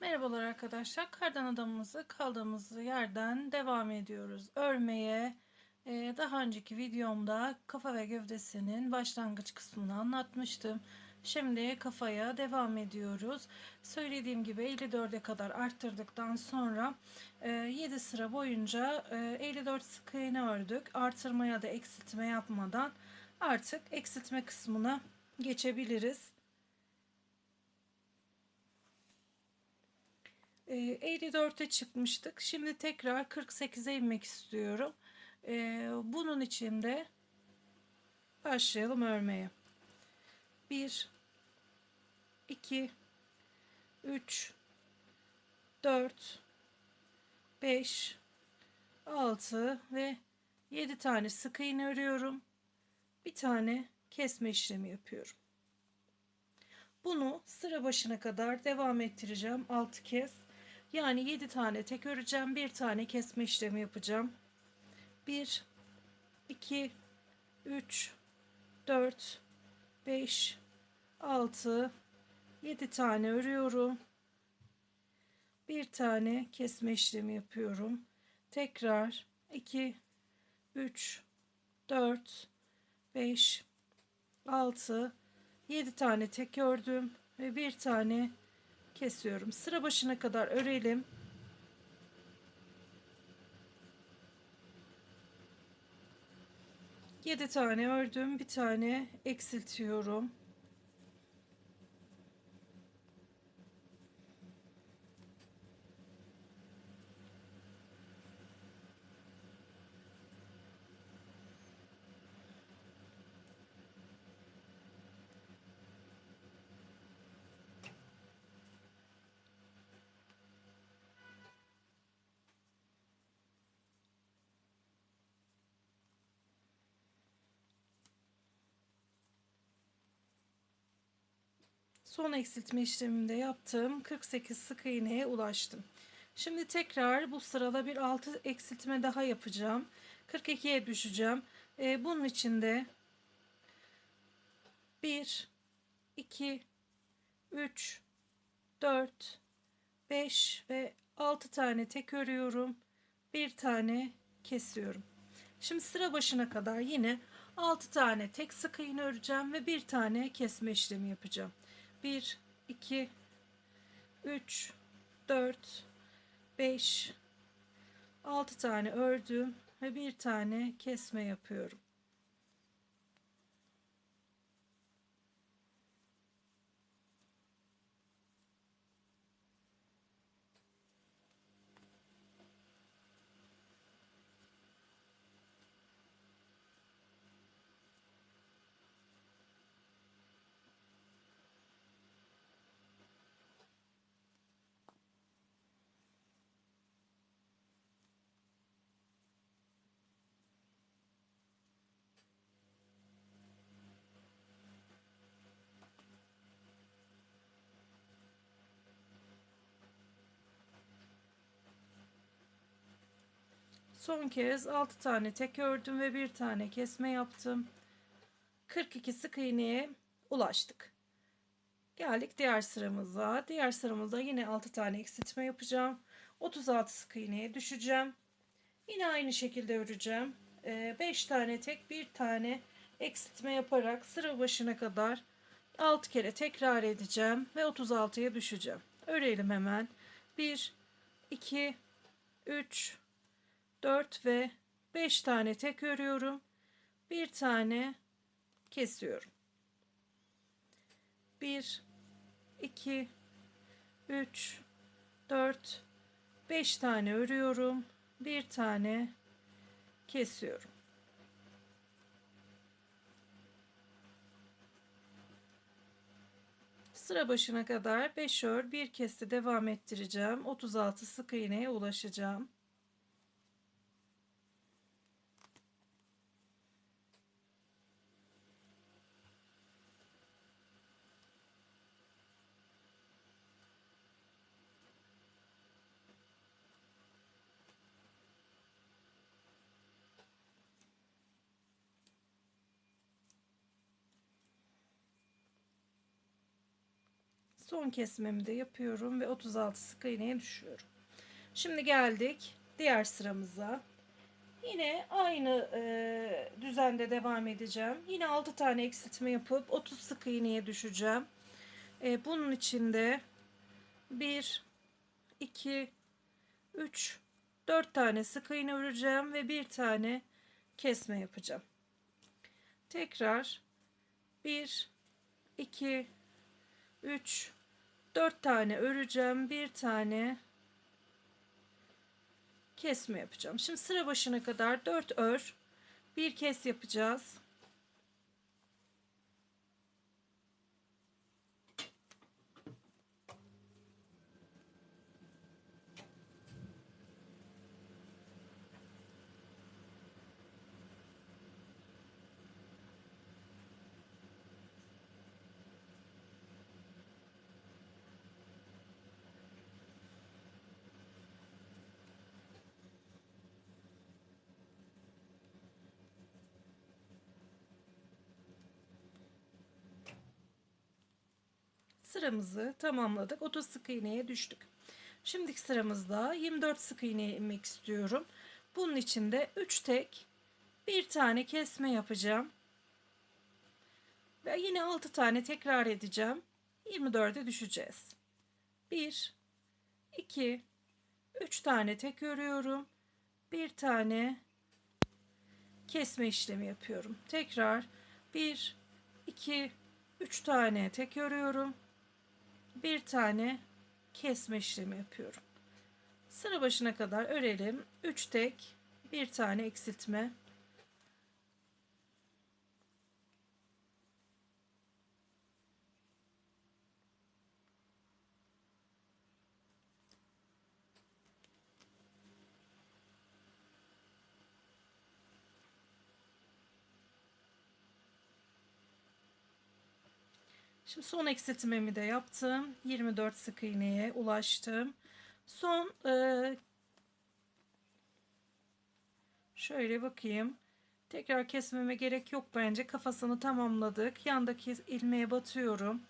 Merhabalar arkadaşlar. Kardan adamımızı kaldığımız yerden devam ediyoruz. Örmeye Ee, daha önceki videomda kafa ve gövdesinin başlangıç kısmını anlatmıştım. Şimdi kafaya devam ediyoruz. Söylediğim gibi 54'e kadar arttırdıktan sonra e, 7 sıra boyunca e, 54 sık iğne ördük. Artırma ya da eksiltme yapmadan artık eksiltme kısmına geçebiliriz. 54'e çıkmıştık. Şimdi tekrar 48'e inmek istiyorum. Ee, bunun için de başlayalım örmeye. 1 2 3 4 5 6 ve 7 tane sık iğne örüyorum. Bir tane kesme işlemi yapıyorum. Bunu sıra başına kadar devam ettireceğim 6 kez. Yani 7 tane tek öreceğim. Bir tane kesme işlemi yapacağım. 1 2 3 4 5 6 7 tane örüyorum. Bir tane kesme işlemi yapıyorum. Tekrar 2 3 4 5 6 7 tane tek ördüm ve bir tane kesiyorum. Sıra başına kadar örelim. Yedi tane ördüm. Bir tane eksiltiyorum. Son eksiltme işleminde yaptığım 48 sık iğneye ulaştım. Şimdi tekrar bu sırada bir altı eksiltme daha yapacağım. 42'ye düşeceğim. Ee, bunun için de 1 2 3 4 5 ve 6 tane tek örüyorum. Bir tane kesiyorum. Şimdi sıra başına kadar yine 6 tane tek sık iğne öreceğim ve bir tane kesme işlemi yapacağım. 1 2 3 4 5 6 tane ördüm ve bir tane kesme yapıyorum. Son kez 6 tane tek ördüm ve bir tane kesme yaptım. 42 sık iğneye ulaştık. Geldik diğer sıramıza. Diğer sıramızda yine 6 tane eksiltme yapacağım. 36 sık iğneye düşeceğim. Yine aynı şekilde öreceğim. 5 tane tek bir tane eksiltme yaparak sıra başına kadar 6 kere tekrar edeceğim ve 36'ya düşeceğim. Örelim hemen. 1 2 3 4 ve 5 tane tek örüyorum. Bir tane kesiyorum. 1 2 3 4 5 tane örüyorum. Bir tane kesiyorum. Sıra başına kadar 5 ör bir kesti devam ettireceğim. 36 sık iğneye ulaşacağım. Son kesmemi de yapıyorum ve 36 sık iğneye düşüyorum. Şimdi geldik diğer sıramıza. Yine aynı e, düzende devam edeceğim. Yine 6 tane eksiltme yapıp 30 sık iğneye düşeceğim. E, bunun içinde 1, 2, 3, 4 tane sık iğne öreceğim ve bir tane kesme yapacağım. Tekrar 1, 2, 3, 4 tane öreceğim. Bir tane kesme yapacağım. Şimdi sıra başına kadar 4 ör. Bir kes yapacağız. Sıramızı tamamladık. 30 sık iğneye düştük. Şimdiki sıramızda 24 sık iğneye inmek istiyorum. Bunun için de 3 tek bir tane kesme yapacağım. Ve yine 6 tane tekrar edeceğim. 24'e düşeceğiz. 1 2 3 tane tek örüyorum. Bir tane kesme işlemi yapıyorum. Tekrar 1 2 3 tane tek örüyorum bir tane kesme işlemi yapıyorum. Sıra başına kadar örelim. 3 tek, bir tane eksiltme. Şimdi son eksiltmemi de yaptım. 24 sık iğneye ulaştım. Son e, şöyle bakayım. Tekrar kesmeme gerek yok bence. Kafasını tamamladık. Yandaki ilmeğe batıyorum.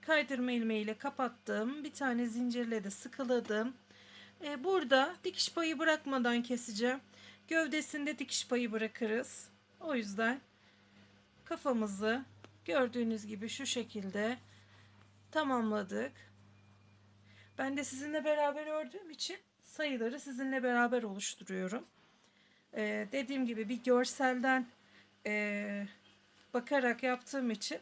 Kaydırma ilmeğiyle kapattım. Bir tane zincirle de sıkıladım. E, burada dikiş payı bırakmadan keseceğim. Gövdesinde dikiş payı bırakırız. O yüzden kafamızı Gördüğünüz gibi şu şekilde tamamladık. Ben de sizinle beraber ördüğüm için sayıları sizinle beraber oluşturuyorum. Ee, dediğim gibi bir görselden e, bakarak yaptığım için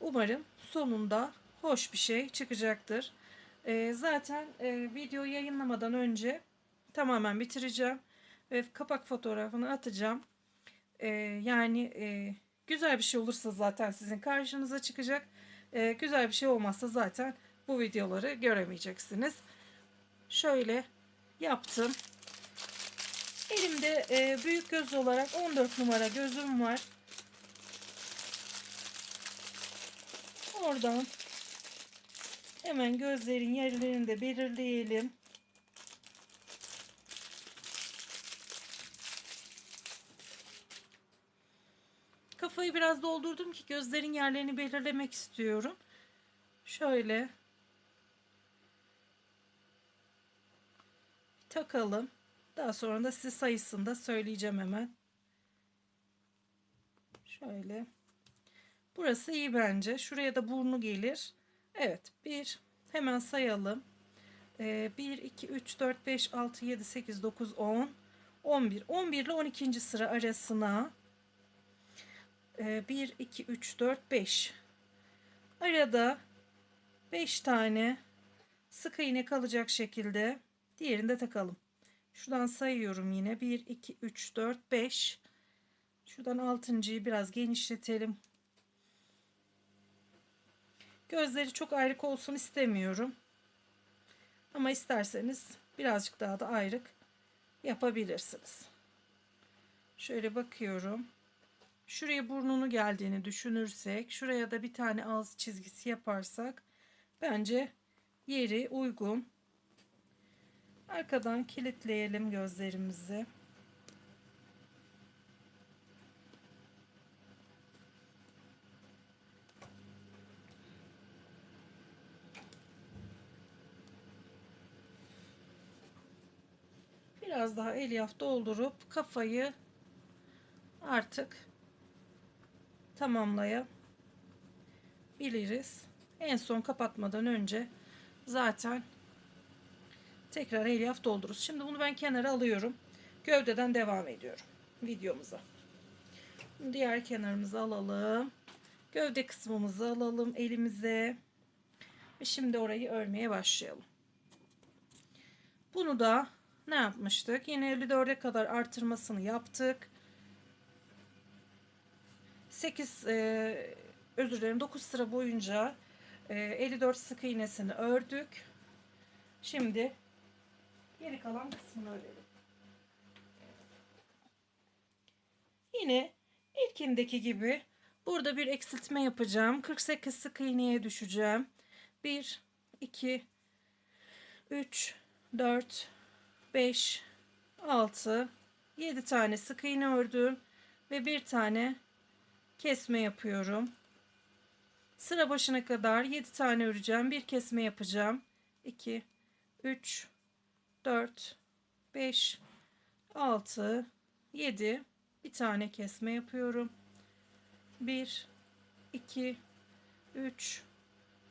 umarım sonunda hoş bir şey çıkacaktır. E, zaten e, video yayınlamadan önce tamamen bitireceğim ve kapak fotoğrafını atacağım. E, yani e, Güzel bir şey olursa zaten sizin karşınıza çıkacak. Ee, güzel bir şey olmazsa zaten bu videoları göremeyeceksiniz. Şöyle yaptım. Elimde e, büyük göz olarak 14 numara gözüm var. Oradan hemen gözlerin yerlerini de belirleyelim. Kafayı biraz doldurdum ki gözlerin yerlerini belirlemek istiyorum. Şöyle takalım. Daha sonra da size sayısını da söyleyeceğim hemen. Şöyle. Burası iyi bence. Şuraya da burnu gelir. Evet. Bir. Hemen sayalım. Ee, 1, 2, 3, 4, 5, 6, 7, 8, 9, 10, 11. 11 ile 12. sıra arasına 1, 2, 3, 4, 5. Arada 5 tane sık iğne kalacak şekilde diğerini de takalım. Şuradan sayıyorum yine. 1, 2, 3, 4, 5. Şuradan altıncıyı biraz genişletelim. Gözleri çok ayrık olsun istemiyorum. Ama isterseniz birazcık daha da ayrık yapabilirsiniz. Şöyle bakıyorum. Şuraya burnunu geldiğini düşünürsek, şuraya da bir tane ağız çizgisi yaparsak bence yeri uygun. Arkadan kilitleyelim gözlerimizi. Biraz daha elyaf doldurup kafayı artık tamamlayabiliriz. En son kapatmadan önce zaten tekrar elyaf doldururuz. Şimdi bunu ben kenara alıyorum. Gövdeden devam ediyorum videomuza. Diğer kenarımızı alalım. Gövde kısmımızı alalım elimize. Ve şimdi orayı örmeye başlayalım. Bunu da ne yapmıştık? Yine 54'e kadar artırmasını yaptık. 8 e, özür dilerim 9 sıra boyunca e, 54 sık iğnesini ördük. Şimdi geri kalan kısmını örelim. Yine ilkindeki gibi burada bir eksiltme yapacağım. 48 sık iğneye düşeceğim. 1 2 3 4 5 6 7 tane sık iğne ördüm ve bir tane kesme yapıyorum. Sıra başına kadar 7 tane öreceğim. Bir kesme yapacağım. 2 3 4 5 6 7 bir tane kesme yapıyorum. 1 2 3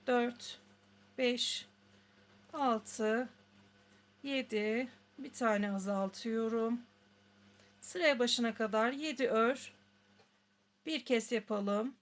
4 5 6 7 bir tane azaltıyorum. Sıraya başına kadar 7 ör. Bir kez yapalım.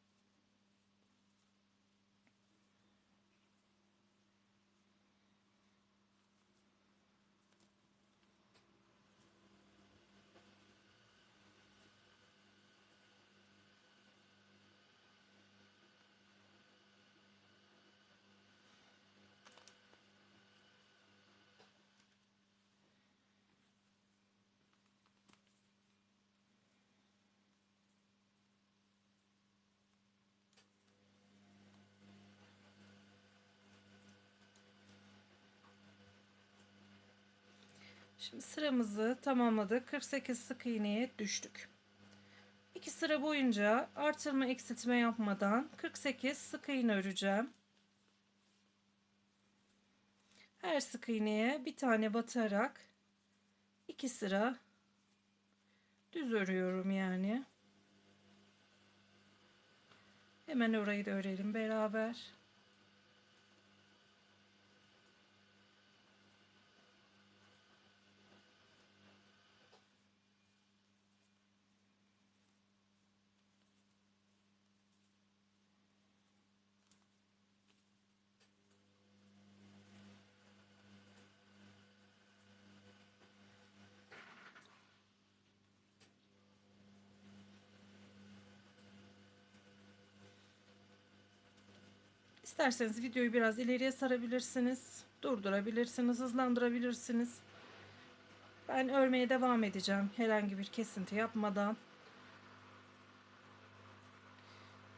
Şimdi sıramızı tamamladık. 48 sık iğneye düştük. 2 sıra boyunca artırma eksiltme yapmadan 48 sık iğne öreceğim. Her sık iğneye bir tane batarak 2 sıra düz örüyorum yani. Hemen orayı da örelim beraber. İsterseniz videoyu biraz ileriye sarabilirsiniz. Durdurabilirsiniz, hızlandırabilirsiniz. Ben örmeye devam edeceğim. Herhangi bir kesinti yapmadan.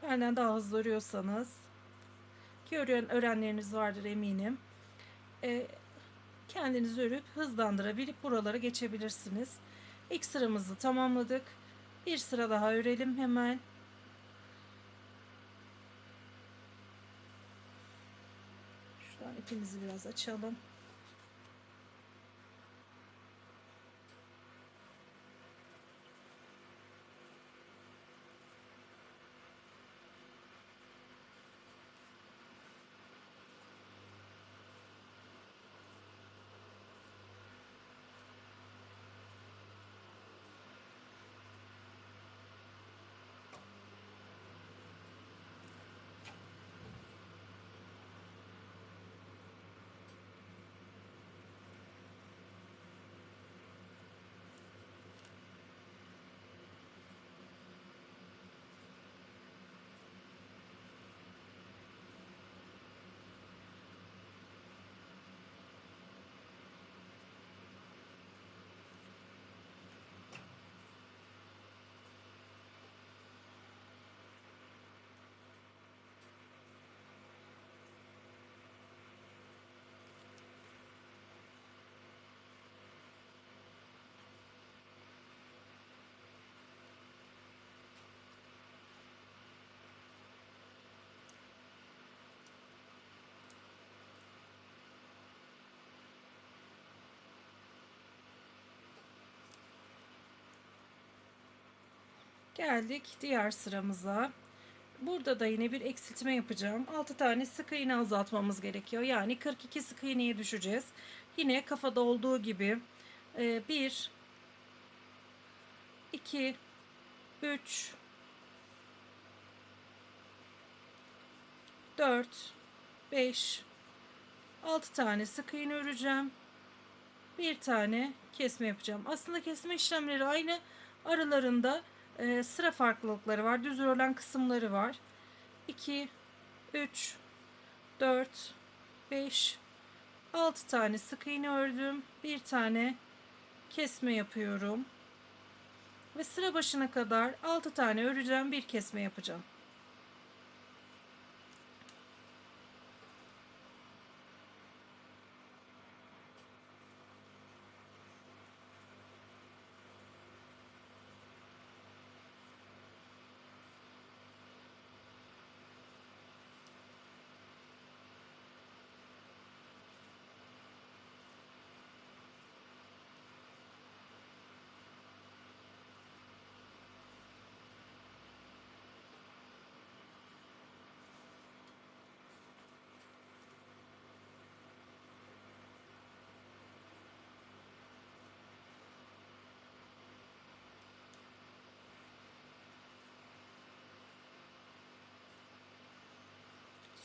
Benden daha hızlı örüyorsanız ki öğren, öğrenleriniz vardır eminim. E, kendiniz örüp hızlandırabilip buralara geçebilirsiniz. İlk sıramızı tamamladık. Bir sıra daha örelim hemen. İpimizi biraz açalım. Geldik diğer sıramıza. Burada da yine bir eksiltme yapacağım. 6 tane sık iğne azaltmamız gerekiyor. Yani 42 sık iğneye düşeceğiz. Yine kafada olduğu gibi 1 2 3 4 5 6 tane sık iğne öreceğim. Bir tane kesme yapacağım. Aslında kesme işlemleri aynı. Aralarında e, sıra farklılıkları var. Düz örülen kısımları var. 2 3 4 5 6 tane sık iğne ördüm. Bir tane kesme yapıyorum. Ve sıra başına kadar 6 tane öreceğim. Bir kesme yapacağım.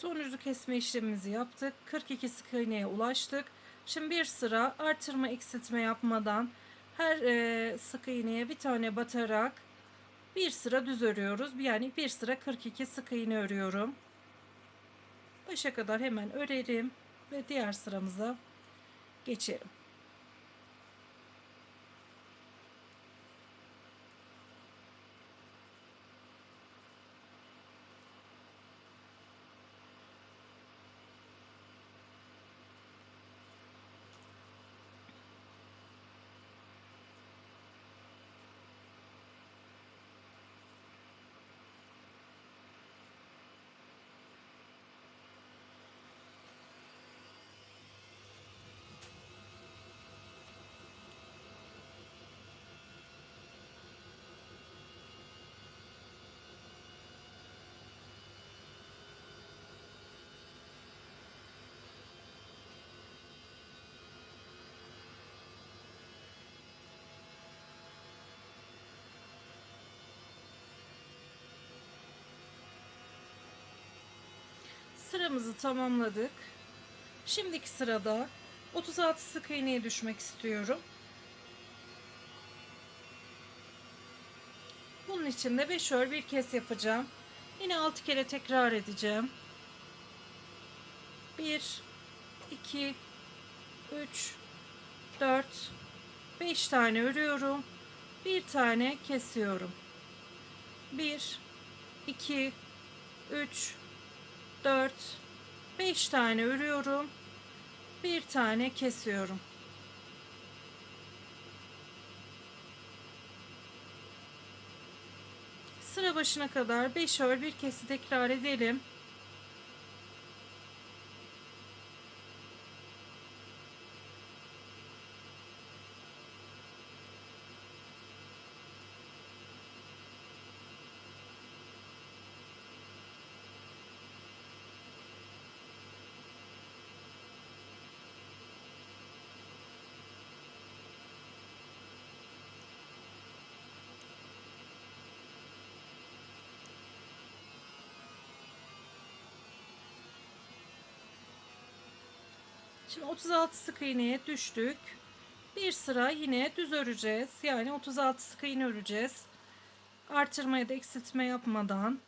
Sonuncu kesme işlemimizi yaptık. 42 sık iğneye ulaştık. Şimdi bir sıra artırma eksiltme yapmadan her e, sık iğneye bir tane batarak bir sıra düz örüyoruz. Yani bir sıra 42 sık iğne örüyorum. Başa kadar hemen örerim ve diğer sıramıza geçerim. Sıramızı tamamladık. Şimdiki sırada 36 sık iğneye düşmek istiyorum. Bunun için de 5 ör bir kez yapacağım. Yine 6 kere tekrar edeceğim. 1 2 3 4 5 tane örüyorum. Bir tane kesiyorum. 1 2 3 4 5 tane örüyorum. Bir tane kesiyorum. Sıra başına kadar 5 ör bir kesi tekrar edelim. Şimdi 36 sık iğneye düştük. Bir sıra yine düz öreceğiz. Yani 36 sık iğne öreceğiz. Artırmaya da eksiltme yapmadan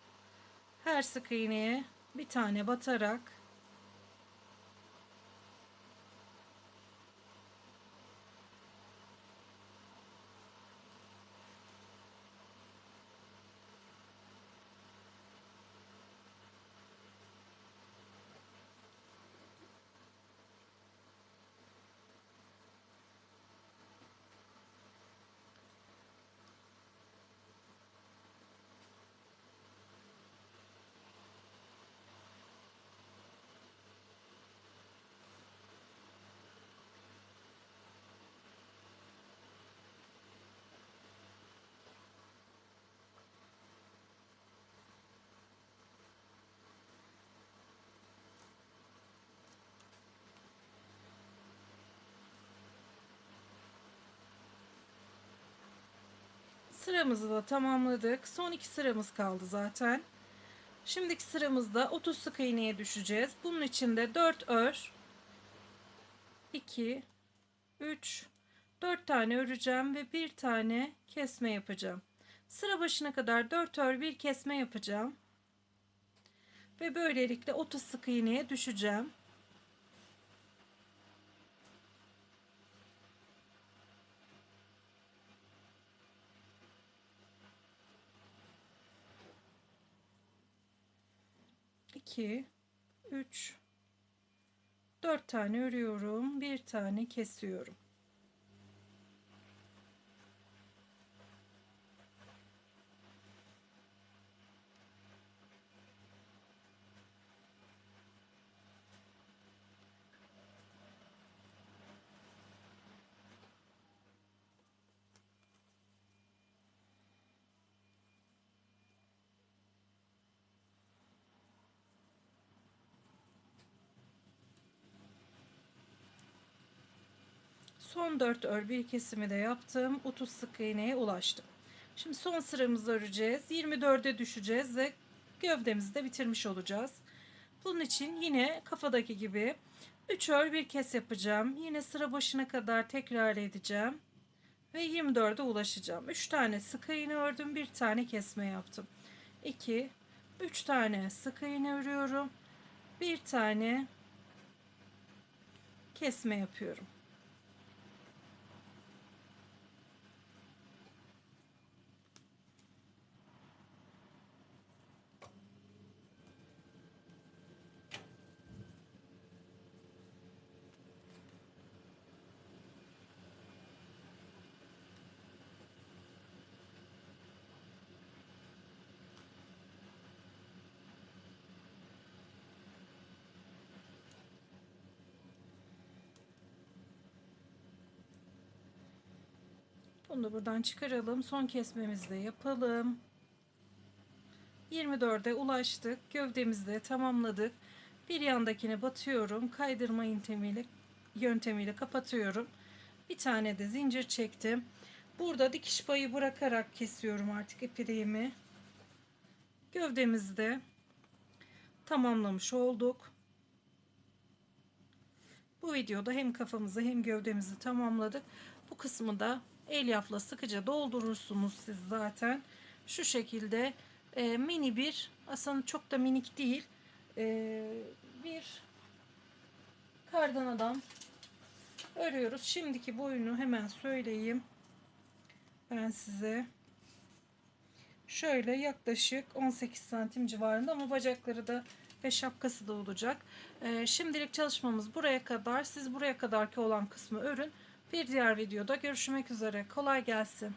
her sık iğneye bir tane batarak Sıramızı da tamamladık. Son iki sıramız kaldı zaten. Şimdiki sıramızda 30 sık iğneye düşeceğiz. Bunun için de 4 ör 2 3 4 tane öreceğim ve bir tane kesme yapacağım. Sıra başına kadar 4 ör bir kesme yapacağım. Ve böylelikle 30 sık iğneye düşeceğim. İki, üç, dört tane örüyorum. Bir tane kesiyorum. Son 4 örgü kesimi de yaptım. 30 sık iğneye ulaştım. Şimdi son sıramızı öreceğiz. 24'e düşeceğiz ve gövdemizi de bitirmiş olacağız. Bunun için yine kafadaki gibi 3 ör bir kes yapacağım. Yine sıra başına kadar tekrar edeceğim. Ve 24'e ulaşacağım. 3 tane sık iğne ördüm. Bir tane kesme yaptım. 2 3 tane sık iğne örüyorum. Bir tane kesme yapıyorum. Bunu da buradan çıkaralım. Son kesmemizi de yapalım. 24'e ulaştık. Gövdemizi de tamamladık. Bir yandakine batıyorum. Kaydırma yöntemiyle, yöntemiyle kapatıyorum. Bir tane de zincir çektim. Burada dikiş payı bırakarak kesiyorum artık ipliğimi. Gövdemizi de tamamlamış olduk. Bu videoda hem kafamızı hem gövdemizi tamamladık. Bu kısmı da elyafla sıkıca doldurursunuz siz zaten. Şu şekilde e, mini bir aslında çok da minik değil e, bir kardan adam örüyoruz. Şimdiki boyunu hemen söyleyeyim. Ben size şöyle yaklaşık 18 santim civarında ama bacakları da ve şapkası da olacak. E, şimdilik çalışmamız buraya kadar. Siz buraya kadarki olan kısmı örün. Bir diğer videoda görüşmek üzere. Kolay gelsin.